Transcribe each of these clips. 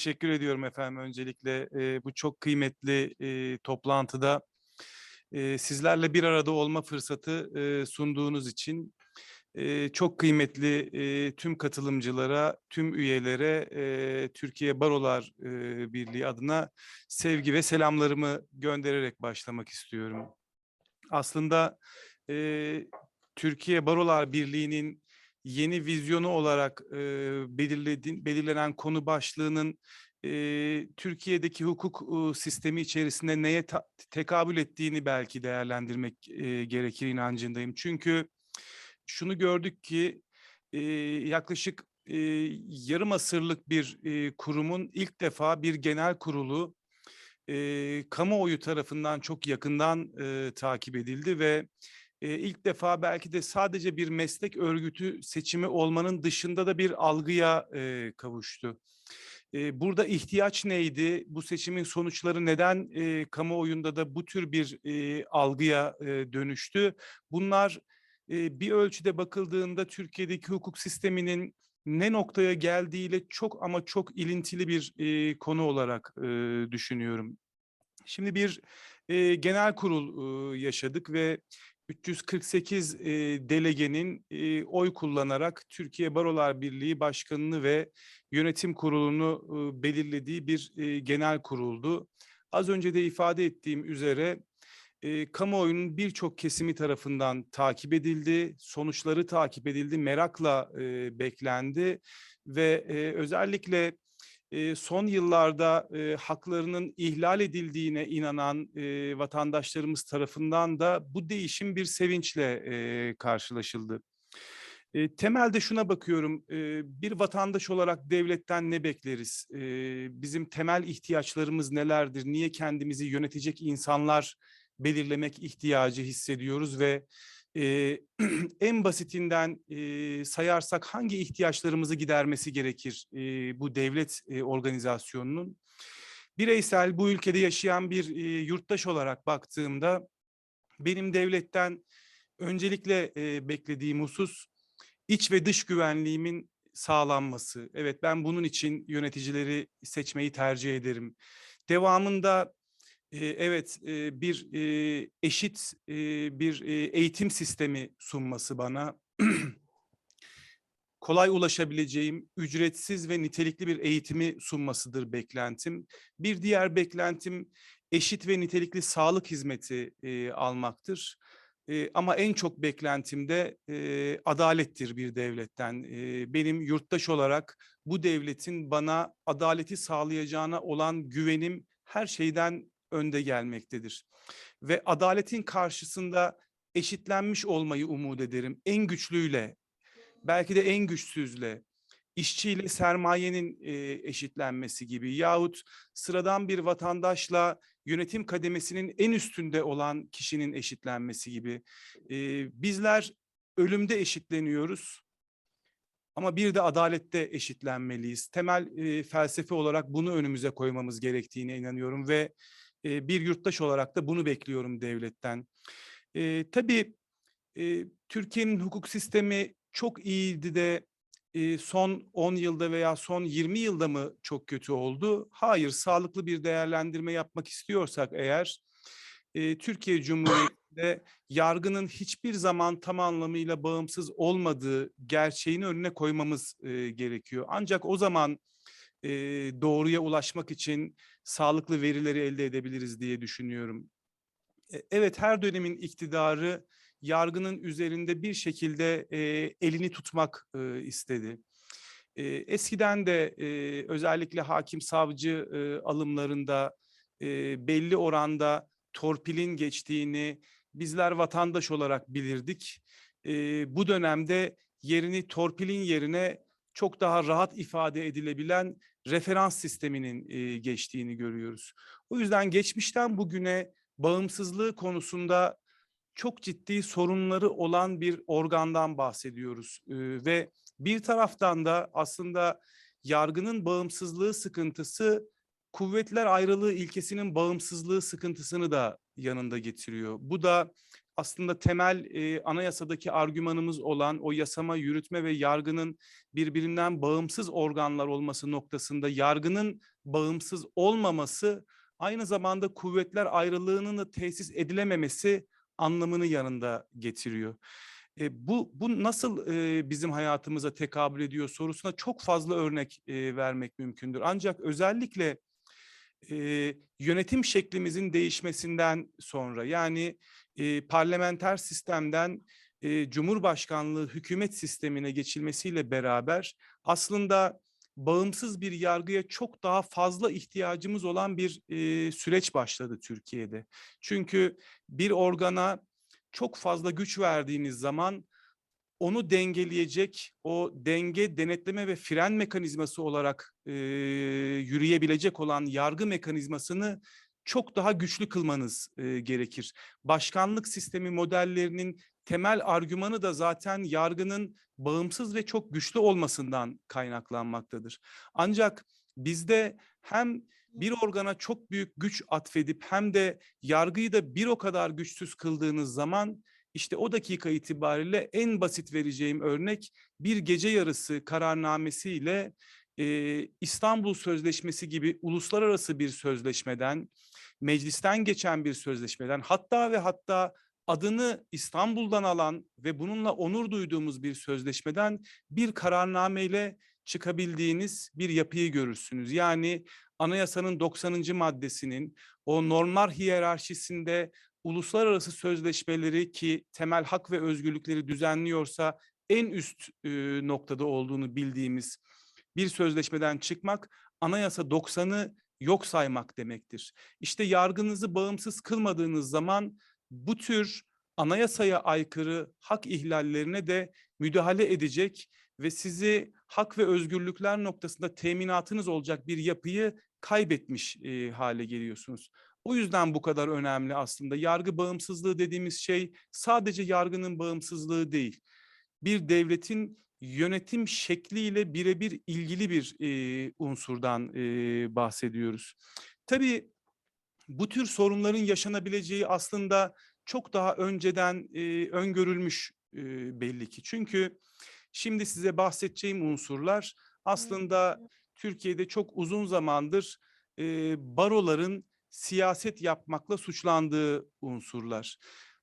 Teşekkür ediyorum efendim öncelikle e, bu çok kıymetli e, toplantıda e, sizlerle bir arada olma fırsatı e, sunduğunuz için e, çok kıymetli e, tüm katılımcılara, tüm üyelere e, Türkiye Barolar e, Birliği adına sevgi ve selamlarımı göndererek başlamak istiyorum. Aslında e, Türkiye Barolar Birliği'nin yeni vizyonu olarak e, belirledi, belirlenen konu başlığının e, Türkiye'deki hukuk e, sistemi içerisinde neye ta- tekabül ettiğini belki değerlendirmek e, gerekir inancındayım. Çünkü şunu gördük ki e, yaklaşık e, yarım asırlık bir e, kurumun ilk defa bir genel kurulu e, kamuoyu tarafından çok yakından e, takip edildi ve e, ilk defa belki de sadece bir meslek örgütü seçimi olmanın dışında da bir algıya e, kavuştu. E, burada ihtiyaç neydi? Bu seçimin sonuçları neden e, kamuoyunda da bu tür bir e, algıya e, dönüştü? Bunlar e, bir ölçüde bakıldığında Türkiye'deki hukuk sisteminin ne noktaya geldiğiyle çok ama çok ilintili bir e, konu olarak e, düşünüyorum. Şimdi bir e, genel kurul e, yaşadık ve 348 e, delegenin e, oy kullanarak Türkiye Barolar Birliği Başkanı'nı ve yönetim kurulunu e, belirlediği bir e, genel kuruldu. Az önce de ifade ettiğim üzere e, kamuoyunun birçok kesimi tarafından takip edildi, sonuçları takip edildi, merakla e, beklendi ve e, özellikle son yıllarda haklarının ihlal edildiğine inanan vatandaşlarımız tarafından da bu değişim bir sevinçle karşılaşıldı. Temelde şuna bakıyorum, bir vatandaş olarak devletten ne bekleriz? Bizim temel ihtiyaçlarımız nelerdir? Niye kendimizi yönetecek insanlar belirlemek ihtiyacı hissediyoruz ve en basitinden sayarsak hangi ihtiyaçlarımızı gidermesi gerekir bu devlet organizasyonunun? Bireysel bu ülkede yaşayan bir yurttaş olarak baktığımda benim devletten öncelikle beklediğim husus iç ve dış güvenliğimin sağlanması. Evet ben bunun için yöneticileri seçmeyi tercih ederim. Devamında evet bir eşit bir eğitim sistemi sunması bana kolay ulaşabileceğim ücretsiz ve nitelikli bir eğitimi sunmasıdır beklentim. Bir diğer beklentim eşit ve nitelikli sağlık hizmeti almaktır. Ama en çok beklentim de adalettir bir devletten. Benim yurttaş olarak bu devletin bana adaleti sağlayacağına olan güvenim her şeyden önde gelmektedir. Ve adaletin karşısında eşitlenmiş olmayı umut ederim. En güçlüyle, belki de en güçsüzle, işçiyle sermayenin e, eşitlenmesi gibi yahut sıradan bir vatandaşla yönetim kademesinin en üstünde olan kişinin eşitlenmesi gibi. E, bizler ölümde eşitleniyoruz ama bir de adalette eşitlenmeliyiz. Temel e, felsefe olarak bunu önümüze koymamız gerektiğine inanıyorum ve e, bir yurttaş olarak da bunu bekliyorum devletten. E, tabii e, Türkiye'nin hukuk sistemi çok iyiydi de e, son 10 yılda veya son 20 yılda mı çok kötü oldu? Hayır, sağlıklı bir değerlendirme yapmak istiyorsak eğer e, Türkiye Cumhuriyeti'nde yargının hiçbir zaman tam anlamıyla bağımsız olmadığı gerçeğini önüne koymamız e, gerekiyor. Ancak o zaman e, doğruya ulaşmak için sağlıklı verileri elde edebiliriz diye düşünüyorum. E, evet her dönemin iktidarı yargının üzerinde bir şekilde e, elini tutmak e, istedi. E, eskiden de e, özellikle hakim savcı e, alımlarında e, belli oranda torpilin geçtiğini bizler vatandaş olarak bilirdik. E, bu dönemde yerini torpilin yerine çok daha rahat ifade edilebilen referans sisteminin e, geçtiğini görüyoruz. O yüzden geçmişten bugüne bağımsızlığı konusunda çok ciddi sorunları olan bir organdan bahsediyoruz. E, ve bir taraftan da aslında yargının bağımsızlığı sıkıntısı kuvvetler ayrılığı ilkesinin bağımsızlığı sıkıntısını da yanında getiriyor. Bu da aslında temel e, anayasadaki argümanımız olan o yasama, yürütme ve yargının birbirinden bağımsız organlar olması noktasında yargının bağımsız olmaması aynı zamanda kuvvetler ayrılığının da tesis edilememesi anlamını yanında getiriyor. E, bu bu nasıl e, bizim hayatımıza tekabül ediyor sorusuna çok fazla örnek e, vermek mümkündür. Ancak özellikle e, yönetim şeklimizin değişmesinden sonra yani e, parlamenter sistemden e, Cumhurbaşkanlığı hükümet sistemine geçilmesiyle beraber aslında bağımsız bir yargıya çok daha fazla ihtiyacımız olan bir e, süreç başladı Türkiye'de. Çünkü bir organa çok fazla güç verdiğiniz zaman onu dengeleyecek, o denge, denetleme ve fren mekanizması olarak e, yürüyebilecek olan yargı mekanizmasını çok daha güçlü kılmanız e, gerekir. Başkanlık sistemi modellerinin temel argümanı da zaten yargının bağımsız ve çok güçlü olmasından kaynaklanmaktadır. Ancak bizde hem bir organa çok büyük güç atfedip hem de yargıyı da bir o kadar güçsüz kıldığınız zaman işte o dakika itibariyle en basit vereceğim örnek bir gece yarısı kararnamesiyle e, İstanbul Sözleşmesi gibi uluslararası bir sözleşmeden, meclisten geçen bir sözleşmeden hatta ve hatta adını İstanbul'dan alan ve bununla onur duyduğumuz bir sözleşmeden bir kararnameyle çıkabildiğiniz bir yapıyı görürsünüz. Yani anayasanın 90. maddesinin o normlar hiyerarşisinde uluslararası sözleşmeleri ki temel hak ve özgürlükleri düzenliyorsa en üst e, noktada olduğunu bildiğimiz bir sözleşmeden çıkmak anayasa 90'ı yok saymak demektir. İşte yargınızı bağımsız kılmadığınız zaman bu tür anayasaya aykırı hak ihlallerine de müdahale edecek ve sizi hak ve özgürlükler noktasında teminatınız olacak bir yapıyı kaybetmiş e, hale geliyorsunuz. O yüzden bu kadar önemli aslında. Yargı bağımsızlığı dediğimiz şey sadece yargının bağımsızlığı değil. Bir devletin yönetim şekliyle birebir ilgili bir e, unsurdan e, bahsediyoruz. Tabii bu tür sorunların yaşanabileceği aslında çok daha önceden e, öngörülmüş e, belli ki. Çünkü şimdi size bahsedeceğim unsurlar aslında Türkiye'de çok uzun zamandır e, baroların siyaset yapmakla suçlandığı unsurlar.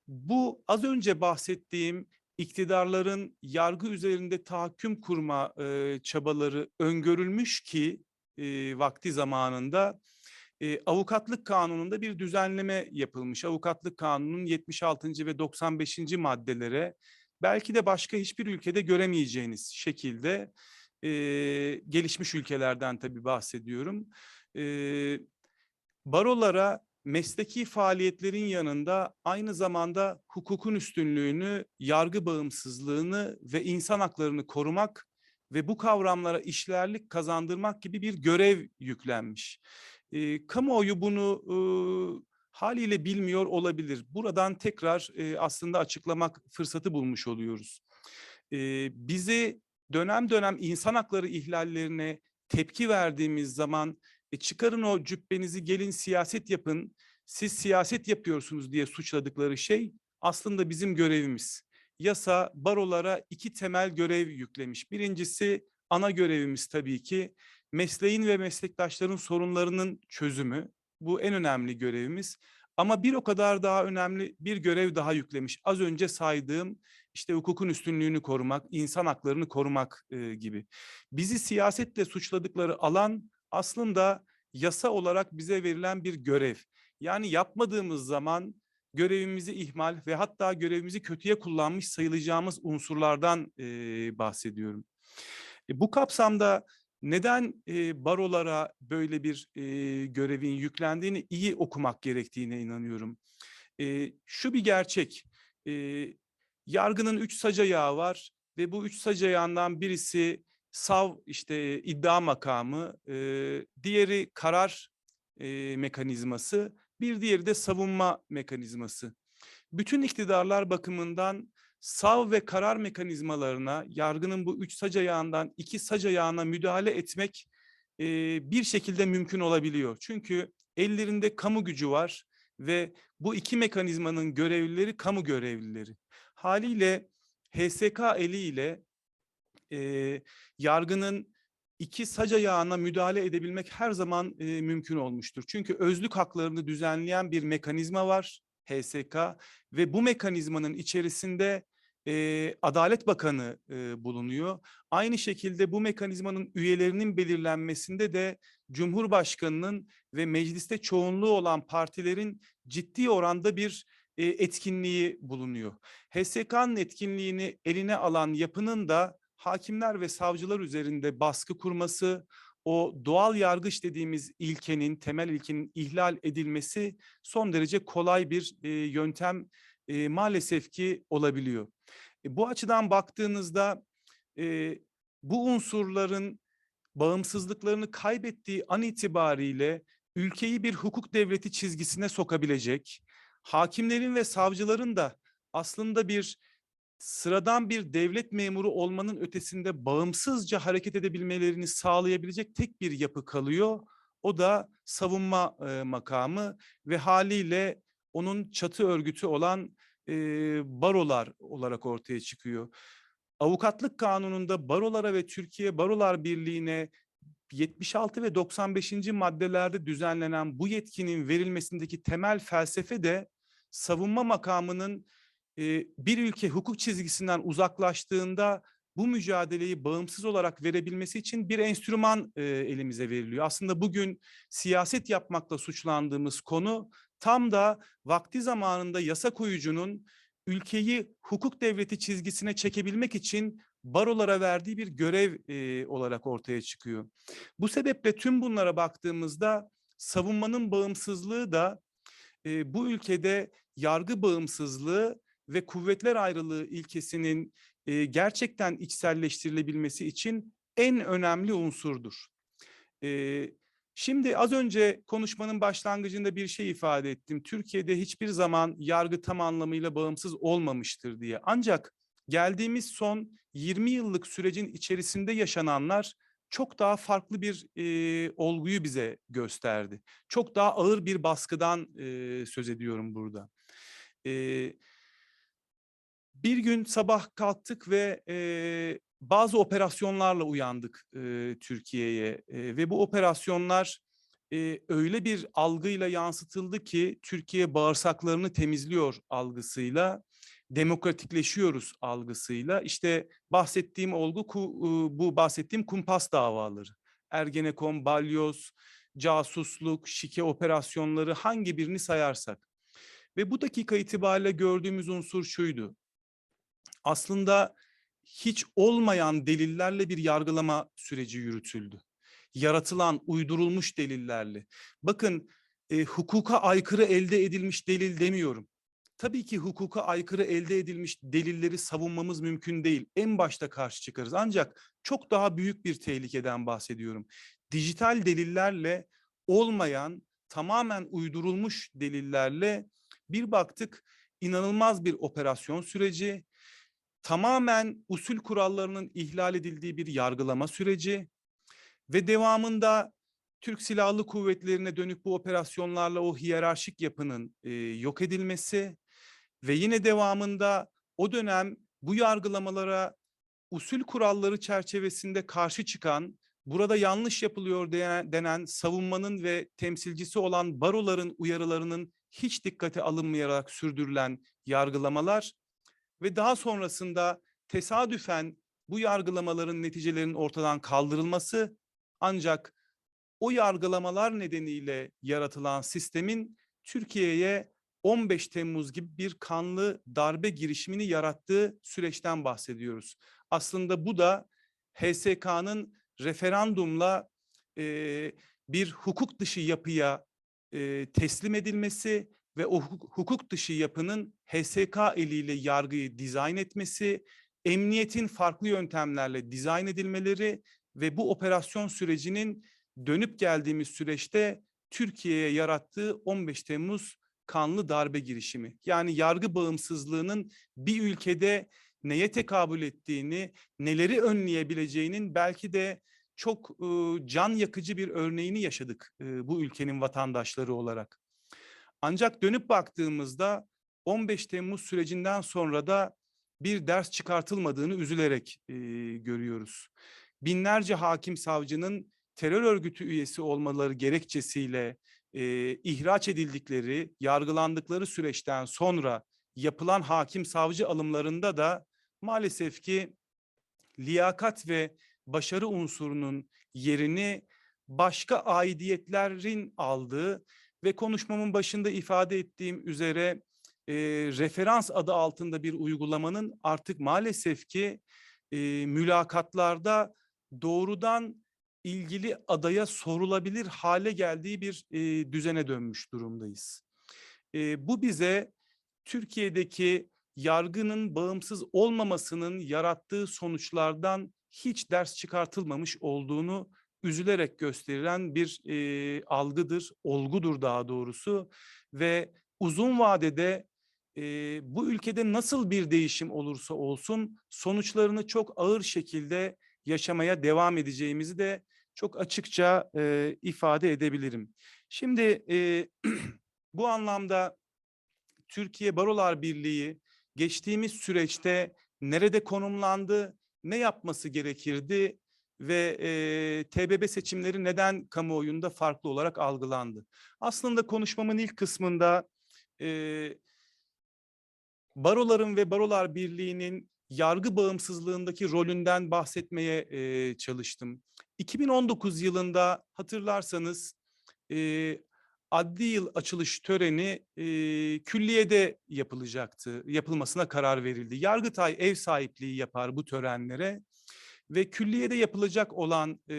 Bu az önce bahsettiğim iktidarların yargı üzerinde tahakküm kurma e, çabaları öngörülmüş ki e, vakti zamanında e, avukatlık kanununda bir düzenleme yapılmış. Avukatlık kanunun 76. ve 95. maddelere belki de başka hiçbir ülkede göremeyeceğiniz şekilde e, gelişmiş ülkelerden tabii bahsediyorum. E, barolara mesleki faaliyetlerin yanında aynı zamanda hukukun üstünlüğünü, yargı bağımsızlığını ve insan haklarını korumak ve bu kavramlara işlerlik kazandırmak gibi bir görev yüklenmiş. E, kamuoyu bunu e, haliyle bilmiyor olabilir. Buradan tekrar e, aslında açıklamak fırsatı bulmuş oluyoruz. E, bizi dönem dönem insan hakları ihlallerine tepki verdiğimiz zaman e, çıkarın o cübbenizi gelin siyaset yapın, siz siyaset yapıyorsunuz diye suçladıkları şey aslında bizim görevimiz. Yasa barolara iki temel görev yüklemiş. Birincisi ana görevimiz tabii ki mesleğin ve meslektaşların sorunlarının çözümü. Bu en önemli görevimiz. Ama bir o kadar daha önemli bir görev daha yüklemiş. Az önce saydığım işte hukukun üstünlüğünü korumak, insan haklarını korumak e, gibi. Bizi siyasetle suçladıkları alan aslında yasa olarak bize verilen bir görev. Yani yapmadığımız zaman görevimizi ihmal ve hatta görevimizi kötüye kullanmış sayılacağımız unsurlardan e, bahsediyorum. E, bu kapsamda neden e, barolara böyle bir e, görevin yüklendiğini iyi okumak gerektiğine inanıyorum. E, şu bir gerçek, e, yargının üç sac var ve bu üç sac ayağından birisi sav işte iddia makamı, e, diğeri karar e, mekanizması, bir diğeri de savunma mekanizması. Bütün iktidarlar bakımından sav ve karar mekanizmalarına, yargının bu üç sac ayağından iki sac ayağına müdahale etmek e, bir şekilde mümkün olabiliyor. Çünkü ellerinde kamu gücü var ve bu iki mekanizmanın görevlileri kamu görevlileri. Haliyle HSK eliyle e, yargının iki sac ayağına müdahale edebilmek her zaman e, mümkün olmuştur. Çünkü özlük haklarını düzenleyen bir mekanizma var HSK ve bu mekanizmanın içerisinde e, Adalet Bakanı e, bulunuyor. Aynı şekilde bu mekanizmanın üyelerinin belirlenmesinde de Cumhurbaşkanı'nın ve mecliste çoğunluğu olan partilerin ciddi oranda bir e, etkinliği bulunuyor. HSK'nın etkinliğini eline alan yapının da hakimler ve savcılar üzerinde baskı kurması, o doğal yargıç dediğimiz ilkenin, temel ilkenin ihlal edilmesi son derece kolay bir e, yöntem e, maalesef ki olabiliyor. E, bu açıdan baktığınızda e, bu unsurların bağımsızlıklarını kaybettiği an itibariyle ülkeyi bir hukuk devleti çizgisine sokabilecek, hakimlerin ve savcıların da aslında bir sıradan bir devlet memuru olmanın ötesinde bağımsızca hareket edebilmelerini sağlayabilecek tek bir yapı kalıyor. O da savunma e, makamı ve haliyle onun çatı örgütü olan e, barolar olarak ortaya çıkıyor. Avukatlık kanununda barolara ve Türkiye Barolar Birliği'ne 76 ve 95. maddelerde düzenlenen bu yetkinin verilmesindeki temel felsefe de savunma makamının bir ülke hukuk çizgisinden uzaklaştığında bu mücadeleyi bağımsız olarak verebilmesi için bir enstrüman elimize veriliyor. Aslında bugün siyaset yapmakla suçlandığımız konu tam da vakti zamanında yasa koyucunun ülkeyi hukuk devleti çizgisine çekebilmek için barolara verdiği bir görev olarak ortaya çıkıyor. Bu sebeple tüm bunlara baktığımızda savunmanın bağımsızlığı da bu ülkede yargı bağımsızlığı ve kuvvetler ayrılığı ilkesinin e, gerçekten içselleştirilebilmesi için en önemli unsurdur. E, şimdi az önce konuşmanın başlangıcında bir şey ifade ettim. Türkiye'de hiçbir zaman yargı tam anlamıyla bağımsız olmamıştır diye. Ancak geldiğimiz son 20 yıllık sürecin içerisinde yaşananlar çok daha farklı bir e, olguyu bize gösterdi. Çok daha ağır bir baskıdan e, söz ediyorum burada. E, bir gün sabah kalktık ve e, bazı operasyonlarla uyandık e, Türkiye'ye e, ve bu operasyonlar e, öyle bir algıyla yansıtıldı ki Türkiye bağırsaklarını temizliyor algısıyla, demokratikleşiyoruz algısıyla. İşte bahsettiğim olgu bu bahsettiğim kumpas davaları. Ergenekon, balyoz, casusluk, şike operasyonları hangi birini sayarsak. Ve bu dakika itibariyle gördüğümüz unsur şuydu aslında hiç olmayan delillerle bir yargılama süreci yürütüldü. Yaratılan, uydurulmuş delillerle. Bakın e, hukuka aykırı elde edilmiş delil demiyorum. Tabii ki hukuka aykırı elde edilmiş delilleri savunmamız mümkün değil. En başta karşı çıkarız. Ancak çok daha büyük bir tehlikeden bahsediyorum. Dijital delillerle olmayan, tamamen uydurulmuş delillerle bir baktık inanılmaz bir operasyon süreci, tamamen usul kurallarının ihlal edildiği bir yargılama süreci ve devamında Türk Silahlı Kuvvetleri'ne dönük bu operasyonlarla o hiyerarşik yapının e, yok edilmesi ve yine devamında o dönem bu yargılamalara usul kuralları çerçevesinde karşı çıkan, burada yanlış yapılıyor denen, denen savunmanın ve temsilcisi olan baroların uyarılarının hiç dikkate alınmayarak sürdürülen yargılamalar ve daha sonrasında tesadüfen bu yargılamaların neticelerinin ortadan kaldırılması ancak o yargılamalar nedeniyle yaratılan sistemin Türkiye'ye 15 Temmuz gibi bir kanlı darbe girişimini yarattığı süreçten bahsediyoruz. Aslında bu da HSK'nın referandumla e, bir hukuk dışı yapıya e, teslim edilmesi ve o hukuk dışı yapının HSK eliyle yargıyı dizayn etmesi, emniyetin farklı yöntemlerle dizayn edilmeleri ve bu operasyon sürecinin dönüp geldiğimiz süreçte Türkiye'ye yarattığı 15 Temmuz kanlı darbe girişimi. Yani yargı bağımsızlığının bir ülkede neye tekabül ettiğini, neleri önleyebileceğinin belki de çok can yakıcı bir örneğini yaşadık bu ülkenin vatandaşları olarak. Ancak dönüp baktığımızda 15 Temmuz sürecinden sonra da bir ders çıkartılmadığını üzülerek e, görüyoruz. Binlerce hakim savcının terör örgütü üyesi olmaları gerekçesiyle e, ihraç edildikleri, yargılandıkları süreçten sonra yapılan hakim savcı alımlarında da maalesef ki liyakat ve başarı unsurunun yerini başka aidiyetlerin aldığı ve konuşmamın başında ifade ettiğim üzere e, referans adı altında bir uygulamanın artık maalesef ki e, mülakatlarda doğrudan ilgili adaya sorulabilir hale geldiği bir e, düzene dönmüş durumdayız. E, bu bize Türkiye'deki yargının bağımsız olmamasının yarattığı sonuçlardan hiç ders çıkartılmamış olduğunu üzülerek gösterilen bir e, algıdır, olgudur daha doğrusu ve uzun vadede e, bu ülkede nasıl bir değişim olursa olsun sonuçlarını çok ağır şekilde yaşamaya devam edeceğimizi de çok açıkça e, ifade edebilirim. Şimdi e, bu anlamda Türkiye Barolar Birliği geçtiğimiz süreçte nerede konumlandı, ne yapması gerekirdi ve e, TBB seçimleri neden kamuoyunda farklı olarak algılandı? Aslında konuşmamın ilk kısmında e, baroların ve barolar birliğinin yargı bağımsızlığındaki rolünden bahsetmeye e, çalıştım. 2019 yılında hatırlarsanız e, adli yıl açılış töreni e, külliyede yapılacaktı. Yapılmasına karar verildi. Yargıtay ev sahipliği yapar bu törenlere ve külliyede yapılacak olan e,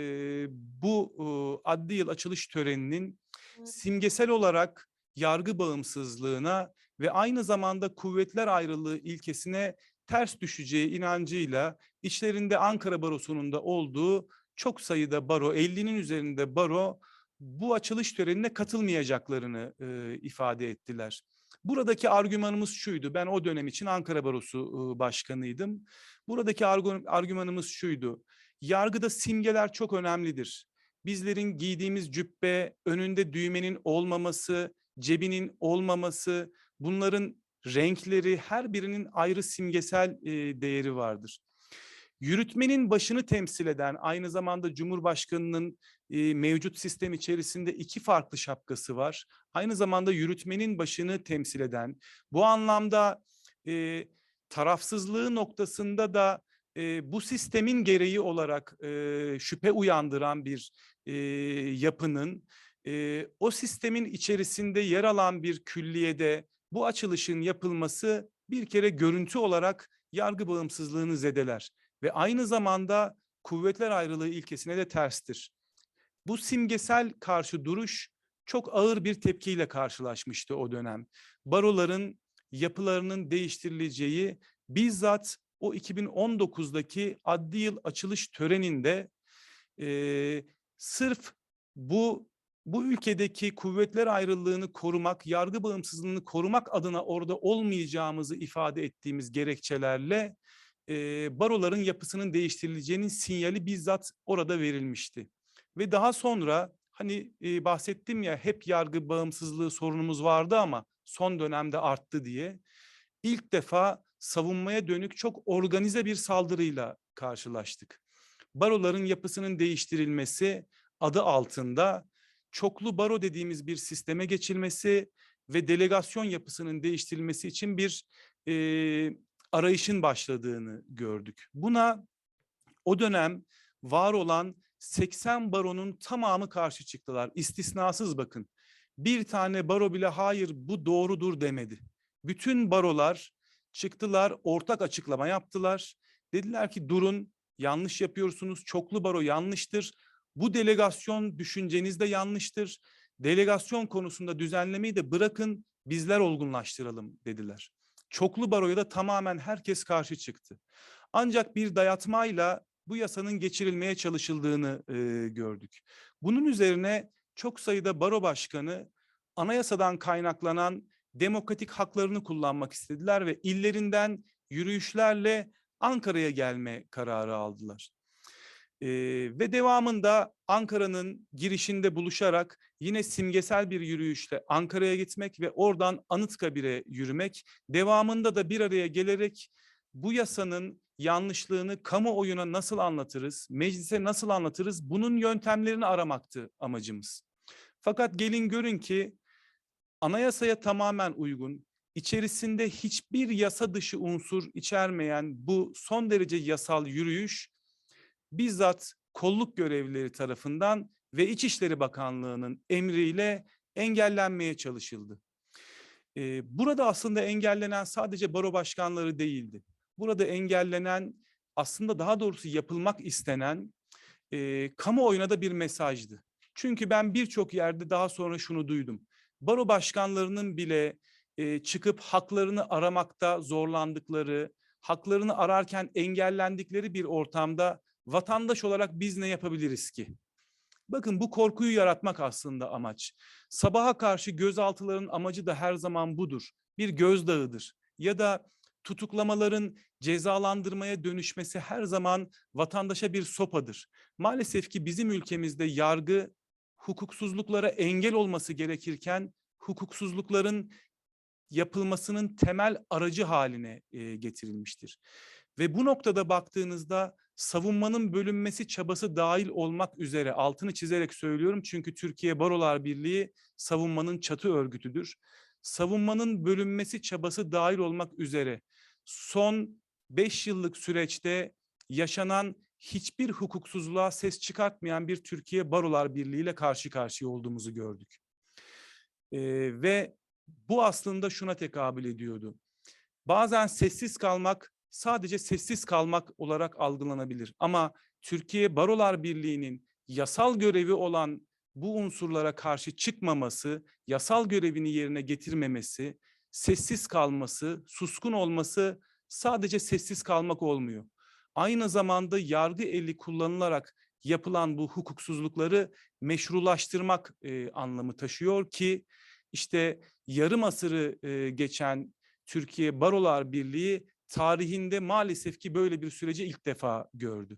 bu e, adli yıl açılış töreninin simgesel olarak yargı bağımsızlığına ve aynı zamanda kuvvetler ayrılığı ilkesine ters düşeceği inancıyla içlerinde Ankara Barosu'nun da olduğu çok sayıda baro, 50'nin üzerinde baro bu açılış törenine katılmayacaklarını e, ifade ettiler. Buradaki argümanımız şuydu. Ben o dönem için Ankara Barosu başkanıydım. Buradaki argümanımız şuydu. Yargıda simgeler çok önemlidir. Bizlerin giydiğimiz cübbe, önünde düğmenin olmaması, cebinin olmaması, bunların renkleri her birinin ayrı simgesel değeri vardır. Yürütmenin başını temsil eden aynı zamanda Cumhurbaşkanı'nın e, mevcut sistem içerisinde iki farklı şapkası var. Aynı zamanda yürütmenin başını temsil eden bu anlamda e, tarafsızlığı noktasında da e, bu sistemin gereği olarak e, şüphe uyandıran bir e, yapının e, o sistemin içerisinde yer alan bir külliyede bu açılışın yapılması bir kere görüntü olarak yargı bağımsızlığını zedeler ve aynı zamanda kuvvetler ayrılığı ilkesine de terstir. Bu simgesel karşı duruş çok ağır bir tepkiyle karşılaşmıştı o dönem. Baroların yapılarının değiştirileceği bizzat o 2019'daki adli yıl açılış töreninde e, sırf bu bu ülkedeki kuvvetler ayrılığını korumak, yargı bağımsızlığını korumak adına orada olmayacağımızı ifade ettiğimiz gerekçelerle baroların yapısının değiştirileceğinin sinyali bizzat orada verilmişti. Ve daha sonra hani e, bahsettim ya hep yargı bağımsızlığı sorunumuz vardı ama son dönemde arttı diye. ilk defa savunmaya dönük çok organize bir saldırıyla karşılaştık. Baroların yapısının değiştirilmesi adı altında çoklu baro dediğimiz bir sisteme geçilmesi ve delegasyon yapısının değiştirilmesi için bir e, arayışın başladığını gördük. Buna o dönem var olan 80 baronun tamamı karşı çıktılar. İstisnasız bakın. Bir tane baro bile hayır bu doğrudur demedi. Bütün barolar çıktılar, ortak açıklama yaptılar. Dediler ki durun yanlış yapıyorsunuz. Çoklu baro yanlıştır. Bu delegasyon düşünceniz de yanlıştır. Delegasyon konusunda düzenlemeyi de bırakın bizler olgunlaştıralım dediler. Çoklu baroya da tamamen herkes karşı çıktı. Ancak bir dayatmayla bu yasanın geçirilmeye çalışıldığını e, gördük. Bunun üzerine çok sayıda baro başkanı anayasadan kaynaklanan demokratik haklarını kullanmak istediler ve illerinden yürüyüşlerle Ankara'ya gelme kararı aldılar. Ee, ve devamında Ankara'nın girişinde buluşarak yine simgesel bir yürüyüşle Ankara'ya gitmek ve oradan Anıtkabir'e yürümek. Devamında da bir araya gelerek bu yasanın yanlışlığını kamuoyuna nasıl anlatırız, meclise nasıl anlatırız bunun yöntemlerini aramaktı amacımız. Fakat gelin görün ki anayasaya tamamen uygun, içerisinde hiçbir yasa dışı unsur içermeyen bu son derece yasal yürüyüş bizzat kolluk görevlileri tarafından ve İçişleri Bakanlığı'nın emriyle engellenmeye çalışıldı. Burada aslında engellenen sadece baro başkanları değildi. Burada engellenen aslında daha doğrusu yapılmak istenen e, kamuoyuna da bir mesajdı. Çünkü ben birçok yerde daha sonra şunu duydum. Baro başkanlarının bile e, çıkıp haklarını aramakta zorlandıkları, haklarını ararken engellendikleri bir ortamda vatandaş olarak biz ne yapabiliriz ki? Bakın bu korkuyu yaratmak aslında amaç. Sabaha karşı gözaltıların amacı da her zaman budur. Bir gözdağıdır. Ya da tutuklamaların cezalandırmaya dönüşmesi her zaman vatandaşa bir sopadır. Maalesef ki bizim ülkemizde yargı hukuksuzluklara engel olması gerekirken hukuksuzlukların yapılmasının temel aracı haline getirilmiştir. Ve bu noktada baktığınızda savunmanın bölünmesi çabası dahil olmak üzere altını çizerek söylüyorum çünkü Türkiye Barolar Birliği savunmanın çatı örgütüdür. Savunmanın bölünmesi çabası dahil olmak üzere son 5 yıllık süreçte yaşanan hiçbir hukuksuzluğa ses çıkartmayan bir Türkiye Barolar Birliği ile karşı karşıya olduğumuzu gördük. Ee, ve bu aslında şuna tekabül ediyordu. Bazen sessiz kalmak sadece sessiz kalmak olarak algılanabilir. Ama Türkiye Barolar Birliği'nin yasal görevi olan bu unsurlara karşı çıkmaması, yasal görevini yerine getirmemesi, sessiz kalması, suskun olması sadece sessiz kalmak olmuyor. Aynı zamanda yargı eli kullanılarak yapılan bu hukuksuzlukları meşrulaştırmak e, anlamı taşıyor ki işte yarım asırı e, geçen Türkiye Barolar Birliği tarihinde maalesef ki böyle bir süreci ilk defa gördü.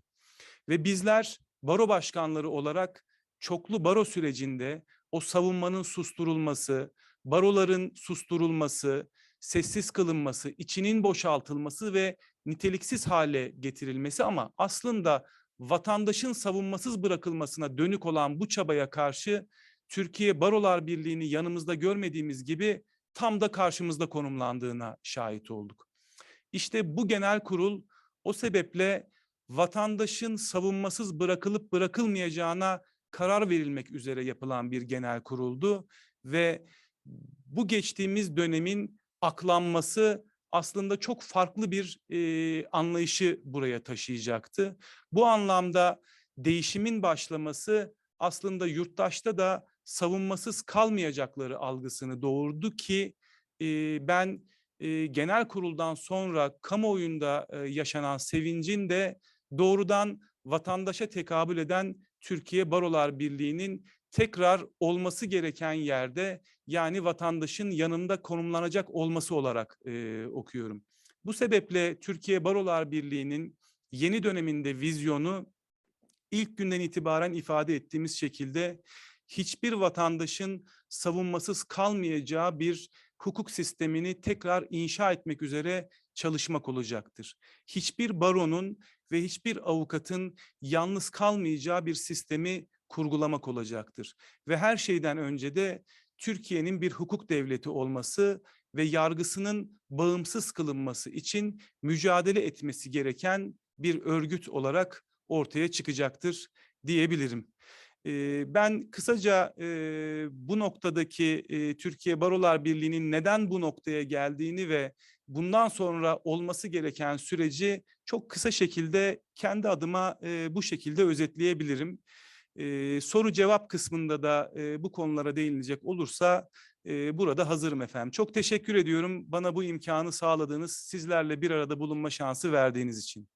Ve bizler baro başkanları olarak çoklu baro sürecinde o savunmanın susturulması, baroların susturulması, sessiz kılınması, içinin boşaltılması ve niteliksiz hale getirilmesi ama aslında vatandaşın savunmasız bırakılmasına dönük olan bu çabaya karşı Türkiye Barolar Birliği'ni yanımızda görmediğimiz gibi tam da karşımızda konumlandığına şahit olduk. İşte bu genel kurul o sebeple vatandaşın savunmasız bırakılıp bırakılmayacağına karar verilmek üzere yapılan bir genel kuruldu ve bu geçtiğimiz dönemin aklanması aslında çok farklı bir e, anlayışı buraya taşıyacaktı. Bu anlamda değişimin başlaması aslında yurttaşta da savunmasız kalmayacakları algısını doğurdu ki e, ben e, genel kuruldan sonra kamuoyunda e, yaşanan sevincin de doğrudan vatandaşa tekabül eden Türkiye Barolar Birliği'nin tekrar olması gereken yerde yani vatandaşın yanında konumlanacak olması olarak e, okuyorum. Bu sebeple Türkiye Barolar Birliği'nin yeni döneminde vizyonu ilk günden itibaren ifade ettiğimiz şekilde hiçbir vatandaşın savunmasız kalmayacağı bir hukuk sistemini tekrar inşa etmek üzere çalışmak olacaktır. Hiçbir baronun ve hiçbir avukatın yalnız kalmayacağı bir sistemi kurgulamak olacaktır. Ve her şeyden önce de Türkiye'nin bir hukuk devleti olması ve yargısının bağımsız kılınması için mücadele etmesi gereken bir örgüt olarak ortaya çıkacaktır diyebilirim. Ben kısaca bu noktadaki Türkiye Barolar Birliği'nin neden bu noktaya geldiğini ve bundan sonra olması gereken süreci çok kısa şekilde kendi adıma bu şekilde özetleyebilirim. Soru cevap kısmında da bu konulara değinilecek olursa burada hazırım efendim. Çok teşekkür ediyorum bana bu imkanı sağladığınız, sizlerle bir arada bulunma şansı verdiğiniz için.